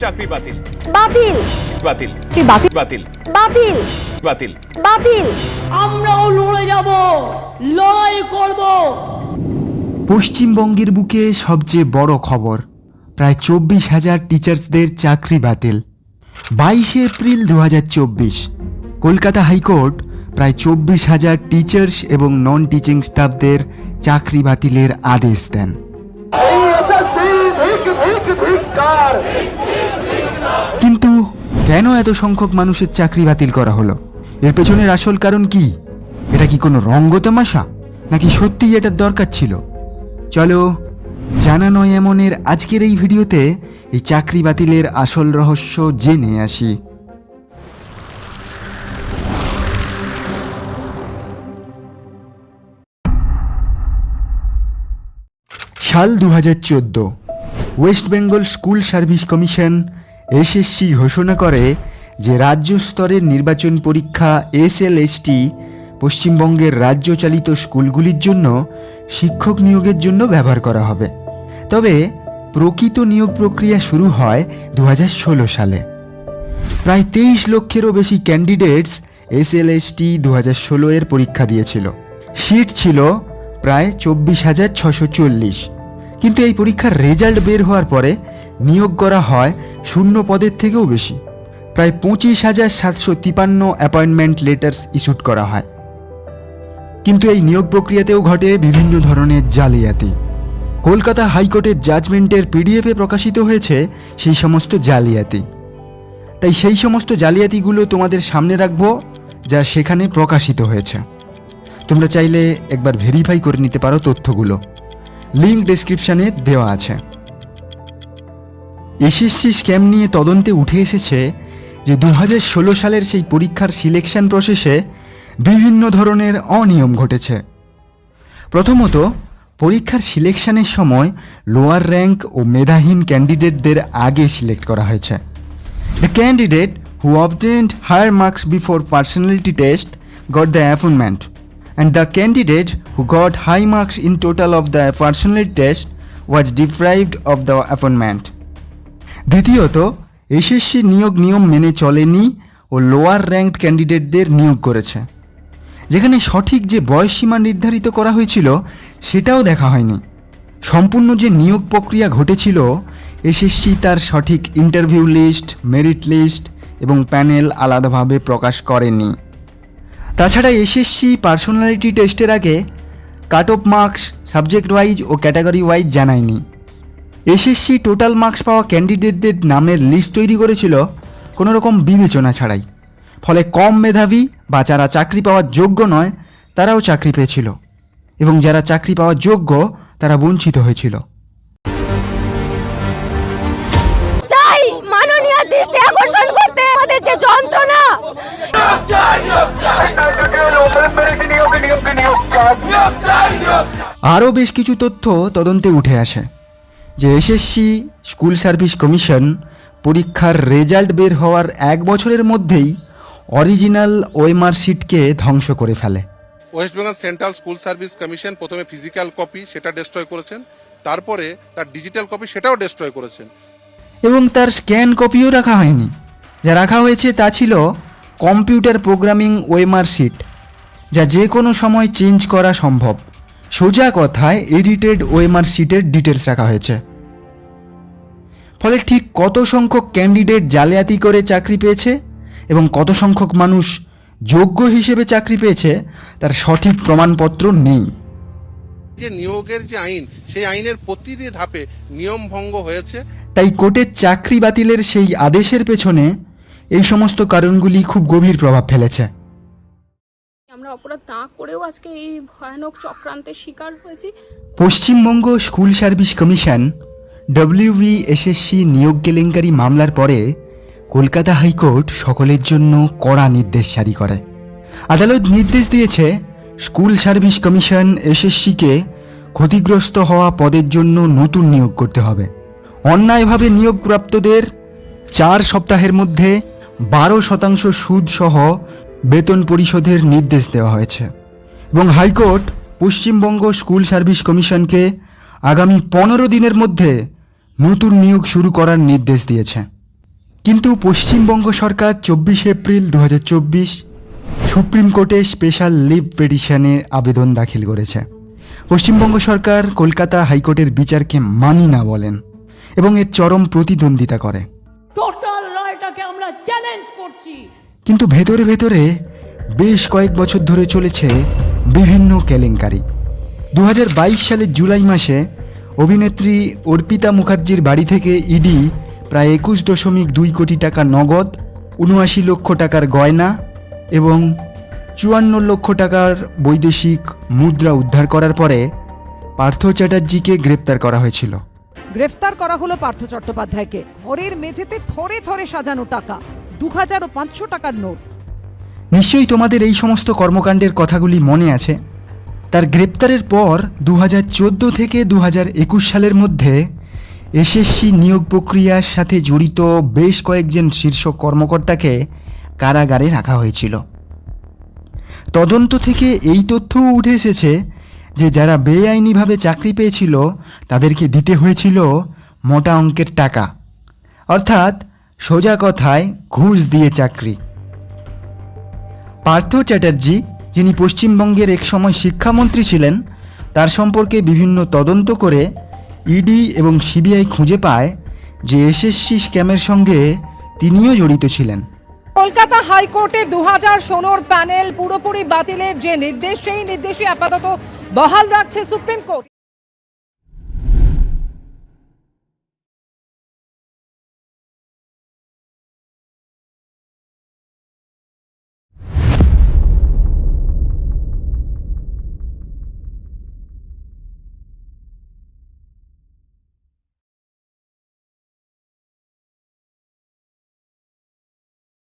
চাকরি বাতিল। বাতিল। বাতিল। কি বাতিল? বাতিল। বাতিল। বাতিল। বাতিল। আমরাও লড়ে যাব লড়াই করব। পশ্চিমবঙ্গের বুকে সবচেয়ে বড় খবর প্রায় চব্বিশ হাজার টিচার্সদের চাকরি বাতিল। বাইশে এপ্রিল দু হাজার চব্বিশ কলকাতা হাইকোর্ট প্রায় চব্বিশ হাজার টিচার্স এবং নন টিচিং স্টাফদের চাকরি বাতিলের আদেশ দেন। কিন্তু কেন এত সংখ্যক মানুষের চাকরি বাতিল করা হলো? এর পেছনের আসল কারণ কি? এটা কি কোনো রঙ্গতামাশা নাকি সত্যিই এটার দরকার ছিল? চলো জানা নয় এমনের আজকের এই ভিডিওতে এই চাকরি বাতিলের আসল রহস্য জেনে আসি। সাল দু হাজার চোদ্দ। West Bengal School Service Commission SSC ঘোষণা করে যে রাজ্য স্তরের নির্বাচন পরীক্ষা এসএলএসটি পশ্চিমবঙ্গের রাজ্য চালিত স্কুলগুলির জন্য শিক্ষক নিয়োগের জন্য ব্যবহার করা হবে। তবে প্রকৃত নিয়োগ প্রক্রিয়া শুরু হয় দু হাজার ষোলো সালে। প্রায় তেইশ লক্ষেরও বেশি ক্যান্ডিডেটস এসএলএসটি দু হাজার ষোলো এর পরীক্ষা দিয়েছিল। সিট ছিল প্রায় চব্বিশ হাজার ছশো চল্লিশ। কিন্তু এই পরীক্ষার রেজাল্ট বের হওয়ার পরে নিয়োগ করা হয় শূন্য পদের থেকেও বেশি। প্রায় পঁচিশ হাজার সাতশো তিপান্ন অ্যাপয়েন্টমেন্ট লেটার্স ইস্যুড করা হয়। কিন্তু এই নিয়োগ প্রক্রিয়াতেও ঘটে বিভিন্ন ধরনের জালিয়াতি। কলকাতা হাইকোর্টের জাজমেন্টের পিডিএফে প্রকাশিত হয়েছে সেই সমস্ত জালিয়াতি। তাই সেই সমস্ত জালিয়াতিগুলো তোমাদের সামনে রাখব, যা সেখানে প্রকাশিত হয়েছে। তোমরা চাইলে একবার ভেরিফাই করে নিতে পারো তথ্যগুলো। লিঙ্ক ডেসক্রিপশানে দেওয়া আছে। এসএসসি স্ক্যাম নিয়ে তদন্তে উঠে এসেছে যে দু সালের সেই পরীক্ষার সিলেকশন প্রসেসে বিভিন্ন ধরনের অনিয়ম ঘটেছে। প্রথমত পরীক্ষার সিলেকশনের সময় লোয়ার র্যাঙ্ক ও মেধাহীন ক্যান্ডিডেটদের আগে সিলেক্ট করা হয়েছে। The candidate who obtained higher marks before personality test got the appointment, and the candidate who got high marks in total of the personality test was deprived of the appointment. দ্বিতীয়ত, SSC নিয়োগ নিয়ম মেনে চলেনি ও lower ranked ক্যান্ডিডেটদের নিয়োগ করেছে। যেখানে সঠিক যে বয়সসীমা নির্ধারিত করা হয়েছিল, সেটাও দেখা হয়নি। সম্পূর্ণ যে নিয়োগ প্রক্রিয়া ঘটেছিল, এসএসসি তার সঠিক ইন্টারভিউ লিস্ট মেরিট লিস্ট এবং প্যানেল আলাদাভাবে প্রকাশ করেনি। তাছাড়া এসএসসি পার্সোনালিটি টেস্টের আগে cut off marks subject wise ও ক্যাটাগরি ওয়াইজ জানায়নি। এসএসসি টোটাল মার্কস পাওয়া ক্যান্ডিডেটদের নামের লিস্ট তৈরি করেছিল কোনো রকম বিবেচনা ছাড়াই। ফলে কম মেধাবী বা যারা চাকরি পাওয়ার যোগ্য নয়, তারাও চাকরি পেয়েছিল। এবং যারা চাকরি পাওয়ার যোগ্য, তারা বঞ্চিত হয়েছিল। আরও বেশ কিছু তথ্য তদন্তে উঠে আসে। যে এসএসসি স্কুল সার্ভিস কমিশন পরীক্ষার রেজাল্ট বের হওয়ার এক বছরের মধ্যেই অরিজিনাল ওয়েমার শিটকে ধ্বংস করে ফেলে। West Bengal Central School Service Commission প্রথমে ফিজিক্যাল কপি সেটা ডেস্ট্রয় করেছেন তারপরে তার ডিজিটাল কপি সেটাও ডেস্ট্রয় করেছেন। এবং তার স্ক্যান কপিও রাখা হয়নি। যা রাখা হয়েছে তা ছিল কম্পিউটার প্রোগ্রামিং ওয়েমার শিট যা যে কোনো সময় চেঞ্জ করা সম্ভব। সোজা কথায় এডিটেড ওয়েমার সিটের ডিটেলস রাখা হয়েছে। ফলে ঠিক কত সংখ্যক ক্যান্ডিডেট জালিয়াতি করে চাকরি পেয়েছে এবং কত সংখ্যক মানুষ যোগ্য হিসেবে চাকরি পেয়েছে তার সঠিক প্রমাণপত্র নেই। যে নিয়োগের যে আইন সেই আইনের প্রতিটি ধাপে নিয়ম ভঙ্গ হয়েছে। তাই কোর্টের চাকরি বাতিলের সেই আদেশের পেছনে এই সমস্ত কারণগুলি খুব গভীর প্রভাব ফেলেছে। অপরাধ না করেও আজকে এই ভয়ানক চক্রান্তের শিকার হয়েছি। Paschimbanga School Service Commission WBSSC নিয়োগ কেলেঙ্কারি মামলার পরে কলকাতা হাইকোর্ট সকলের জন্য কড়া নির্দেশ জারি করে। আদালত নির্দেশ দিয়েছে, স্কুল সার্ভিস কমিশন এসএসসিকে ক্ষতিগ্রস্ত হওয়া পদের জন্য নতুন নিয়োগ করতে হবে। অন্যায়ভাবে নিয়োগপ্রাপ্তদের চার সপ্তাহের মধ্যে বারো শতাংশ সুদ সহ বেতন পরিশোধের নির্দেশ দেওয়া হয়েছে এবং হাইকোর্ট পশ্চিমবঙ্গ স্কুল সার্ভিস কমিশনকে আগামী পনেরো দিনের মধ্যে নতুন নিয়োগ শুরু করার নির্দেশ দিয়েছে। কিন্তু পশ্চিমবঙ্গ সরকার চব্বিশে এপ্রিল দু হাজার চব্বিশ সুপ্রিম কোর্টে স্পেশাল লিভ পিটিশনে আবেদন দাখিল করেছে। পশ্চিমবঙ্গ সরকার কলকাতা হাইকোর্টের বিচারকে মানি না বলেন এবং এর চরম প্রতিদ্বন্দ্বিতা করে। টোটাল আমরা চ্যালেঞ্জ করছি। কিন্তু ভেতরে ভেতরে বেশ কয়েক বছর ধরে চলেছে বিভিন্ন কেলেঙ্কারি। দু হাজার বাইশ সালের জুলাই মাসে অভিনেত্রী অর্পিতা মুখার্জির বাড়ি থেকে ইডি প্রায় একুশ দশমিক দুই কোটি টাকা নগদ, উনআশি লক্ষ টাকার গয়না এবং চুয়ান্ন লক্ষ টাকার বৈদেশিক মুদ্রা উদ্ধার করার পরে পার্থ চ্যাটার্জিকে গ্রেপ্তার করা হয়েছিল। গ্রেফতার করা হলো পার্থ চট্টোপাধ্যায়কে। ঘরের মেঝেতে থরে থরে সাজানো টাকা। দু হাজার ও পাঁচশো টাকার নোট। নিশ্চয়ই তোমাদের এই সমস্ত কর্মকাণ্ডের কথাগুলি মনে আছে। তার গ্রেপ্তারের পর দু চোদ্দ থেকে দু একুশ সালের মধ্যে এসএসসি নিয়োগ প্রক্রিয়ার সাথে জড়িত বেশ কয়েকজন শীর্ষ কর্মকর্তাকে কারাগারে রাখা হয়েছিল। তদন্ত থেকে এই তথ্যও উঠে এসেছে যে যারা বেআইনিভাবে চাকরি পেয়েছিল, তাদেরকে দিতে হয়েছিল মোটা অঙ্কের টাকা। অর্থাৎ সোজা কথায় ঘুষ দিয়ে চাকরি। পার্থ চ্যাটার্জি, যিনি পশ্চিমবঙ্গের এক সময় শিক্ষামন্ত্রী ছিলেন, তার সম্পর্কে বিভিন্ন তদন্ত করে ইডি এবং সিবিআই খুঁজে পায় যে এসএসসি স্ক্যামের সঙ্গে তিনিও জড়িত ছিলেন। কলকাতা হাইকোর্টে দু হাজার ষোলোর প্যানেল পুরোপুরি বাতিলের যে নির্দেশ, সেই নির্দেশই আপাতত বহাল রাখছে সুপ্রিম কোর্ট।